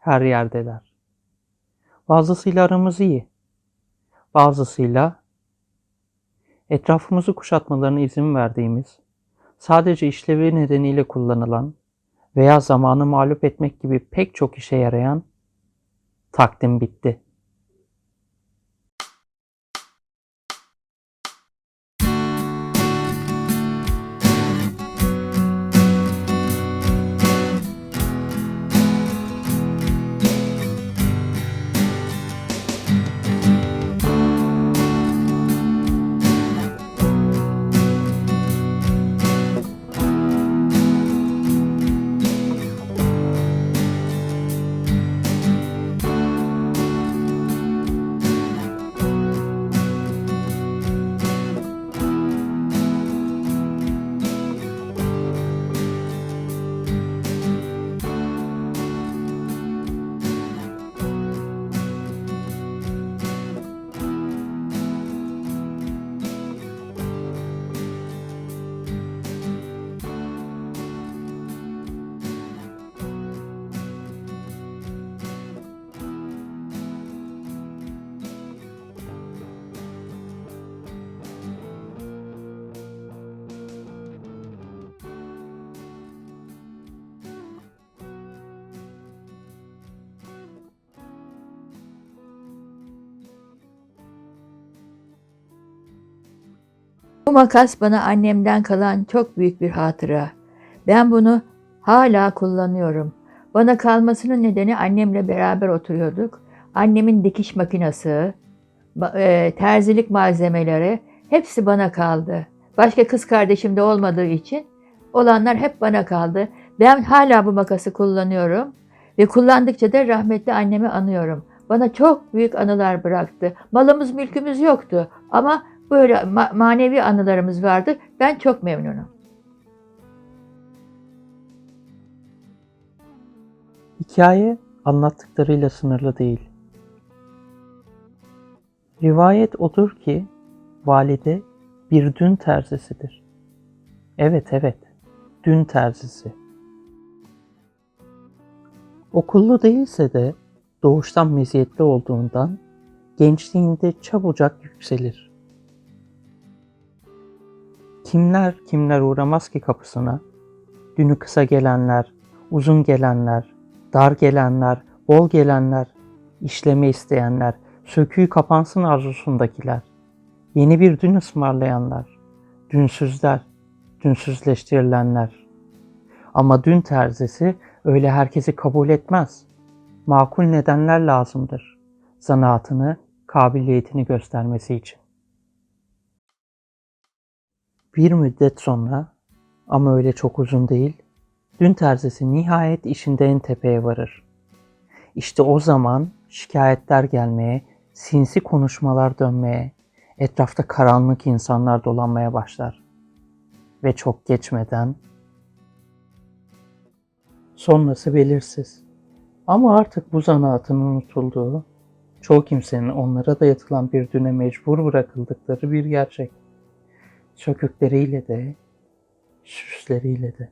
her yerdeler. Bazısıyla aramız iyi. Bazısıyla etrafımızı kuşatmalarına izin verdiğimiz, sadece işlevi nedeniyle kullanılan veya zamanı mağlup etmek gibi pek çok işe yarayan takdim bitti. Bu makas bana annemden kalan çok büyük bir hatıra. Ben bunu hala kullanıyorum. Bana kalmasının nedeni annemle beraber oturuyorduk. Annemin dikiş makinesi, e, terzilik malzemeleri hepsi bana kaldı. Başka kız kardeşim de olmadığı için olanlar hep bana kaldı. Ben hala bu makası kullanıyorum ve kullandıkça da rahmetli annemi anıyorum. Bana çok büyük anılar bıraktı. Malımız mülkümüz yoktu ama böyle ma- manevi anılarımız vardı. Ben çok memnunum. Hikaye anlattıklarıyla sınırlı değil. Rivayet odur ki valide bir dün terzisidir. Evet evet, dün terzisi. Okullu değilse de doğuştan meziyetli olduğundan gençliğinde çabucak yükselir. Kimler kimler uğramaz ki kapısına? Dünü kısa gelenler, uzun gelenler, dar gelenler, bol gelenler, işleme isteyenler, söküğü kapansın arzusundakiler, yeni bir dün ısmarlayanlar, dünsüzler, dünsüzleştirilenler. Ama dün terzisi öyle herkesi kabul etmez. Makul nedenler lazımdır. Zanaatını, kabiliyetini göstermesi için. Bir müddet sonra ama öyle çok uzun değil, dün terzisi nihayet işinde en tepeye varır. İşte o zaman şikayetler gelmeye, sinsi konuşmalar dönmeye, etrafta karanlık insanlar dolanmaya başlar. Ve çok geçmeden sonrası belirsiz. Ama artık bu zanaatın unutulduğu, çoğu kimsenin onlara dayatılan bir düne mecbur bırakıldıkları bir gerçek. Sökükleriyle de, süsleriyle de.